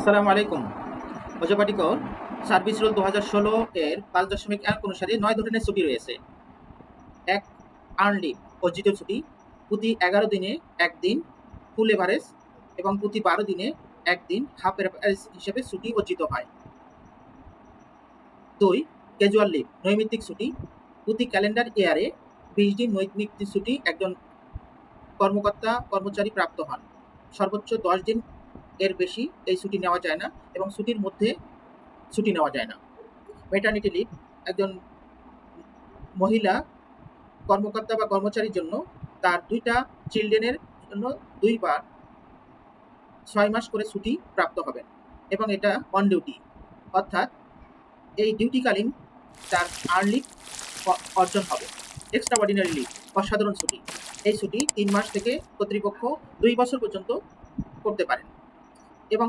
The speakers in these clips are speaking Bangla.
আসসালামু আলাইকুম। অজপাটিকর সার্ভিস রুল দু হাজার ষোলো এর পাঁচ দশমিক এক অনুসারে নয় ধরনের ছুটি রয়েছে। এক আর্ন লিভ অর্জিত ছুটি, প্রতি এগারো দিনে একদিন ফুল এভারেজ এবং প্রতি বারো দিনে একদিন হাফ এভারেজ হিসেবে ছুটি অর্জিত হয়। দুই, ক্যাজুয়াল লিভ নৈমিত্তিক ছুটি, প্রতি ক্যালেন্ডার ইয়ারে বিশ দিন নৈমিত্তিক ছুটি একজন কর্মকর্তা কর্মচারী প্রাপ্ত হন। সর্বোচ্চ দশ দিন এর বেশি এই ছুটি নেওয়া যায় না এবং ছুটির মধ্যে ছুটি নেওয়া যায় না। মেটার্নিটি লিভ একজন মহিলা কর্মকর্তা বা কর্মচারীর জন্য তার দুইটা চিলড্রেনের জন্য দুইবার ছয় মাস করে ছুটি প্রাপ্ত হবেন এবং এটা অন ডিউটি অর্থাৎ এই ডিউটিকালীন তার আর্ন লিভ অর্জন হবে। এক্সট্রা অর্ডিনারি লিভ অসাধারণ ছুটি। এই ছুটি তিন মাস থেকে কর্তৃপক্ষ দুই বছর পর্যন্ত করতে পারেন। এবং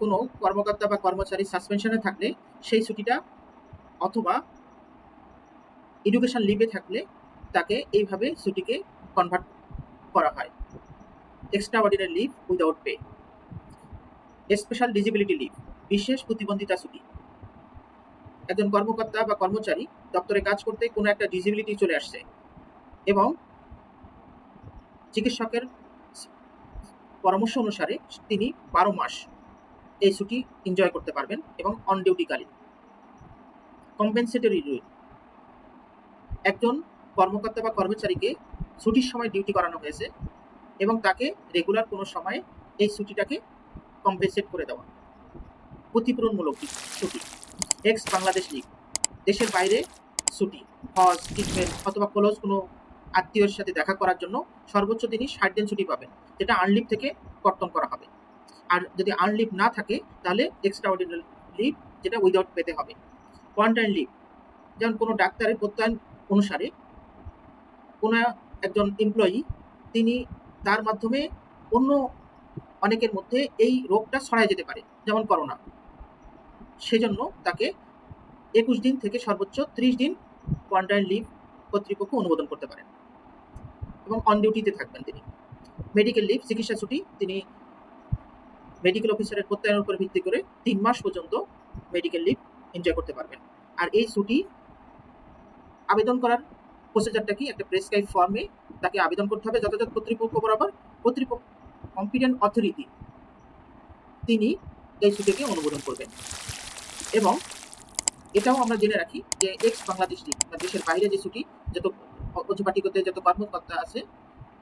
কোনো কর্মকর্তা বা কর্মচারী সাসপেনশনে থাকলে সেই ছুটিটা অথবা এডুকেশন লিভে থাকলে তাকে এইভাবে ছুটিকে কনভার্ট করা হয়। Extraordinary leave without pay special disability leave বিশেষ প্রতিবন্ধিতা ছুটি। একজন কর্মকর্তা বা কর্মচারী দপ্তরে কাজ করতে কোনো একটা ডিজিবিলিটি চলে আসছে এবং চিকিৎসকের পরামর্শ অনুসারে তিনি বারো মাস এই ছুটি এনজয় করতে পারবেন এবং অন ডিউটিকালীন কম্পেনসেটরি রুল একজন কর্মকর্তা বা কর্মচারীকে ছুটির সময় ডিউটি করানো হয়েছে এবং তাকে রেগুলার কোনো সময়ে এই ছুটিটাকে কম্পেনসেট করে দেওয়া। ক্ষতিপূরণমূলক ছুটি। এক্স বাংলাদেশ লিগ দেশের বাইরে ছুটি, হজ ট্রিটমেন্ট অথবা ক্লোজ কোনো আত্মীয়র সাথে দেখা করার জন্য সর্বোচ্চ তিনি ষাট দিন ছুটি পাবেন, যেটা আনলিভ থেকে কর্তন করা হবে। আর যদি আনলিভ না থাকে, তাহলে এক্সট্রা অর্ডিনারি লিভ যেটা উইদাউট পেতে হবে। কোয়ারেন্টাইন লিভ যেমন কোনো ডাক্তারের প্রত্যয়ন অনুসারে কোনো একজন এমপ্লয়ি তিনি তার মাধ্যমে অন্য অনেকের মধ্যে এই রোগটা ছড়ায় যেতে পারে, যেমন করোনা। সেজন্য তাকে একুশ দিন থেকে সর্বোচ্চ ত্রিশ দিন কোয়ারেন্টাইন লিভ কর্তৃপক্ষ অনুমোদন করতে পারেন। এবং অন ডিউটিতে থাকবেন তিনি। মেডিকেল লিভ চিকিৎসা ছুটি, তিনি মেডিকেল অফিসারের প্রত্যয়নের উপর ভিত্তি করে তিন মাস পর্যন্ত মেডিকেল লিভ এনজয় করতে পারবেন। আর এই ছুটি আবেদন করার প্রসিজারটা কি? একটা প্রেসক্রাইব ফর্মে তাকে আবেদন করতে হবে। যথাযথ কর্তৃপক্ষ বরাবর কর্তৃপক্ষ কম্পিটেন্ট অথরিটি তিনি এই ছুটিকে অনুমোদন করবেন। এবং এটাও আমরা জেনে রাখি যে এক্স বাংলাদেশটি বা দেশের বাইরে যে ছুটি, যত অজুপাটিকতে যত কর্মকর্তা আছে,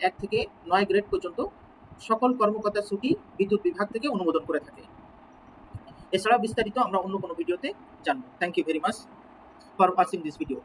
এক থেকে নয় গ্রেড পর্যন্ত সকল কর্মকর্তার ছুটি বিদ্যুৎ বিভাগ থেকে অনুমোদন করে থাকে। এছাড়া বিস্তারিত আমরা অন্য কোনো ভিডিওতে জানব। Thank you very much for watching this video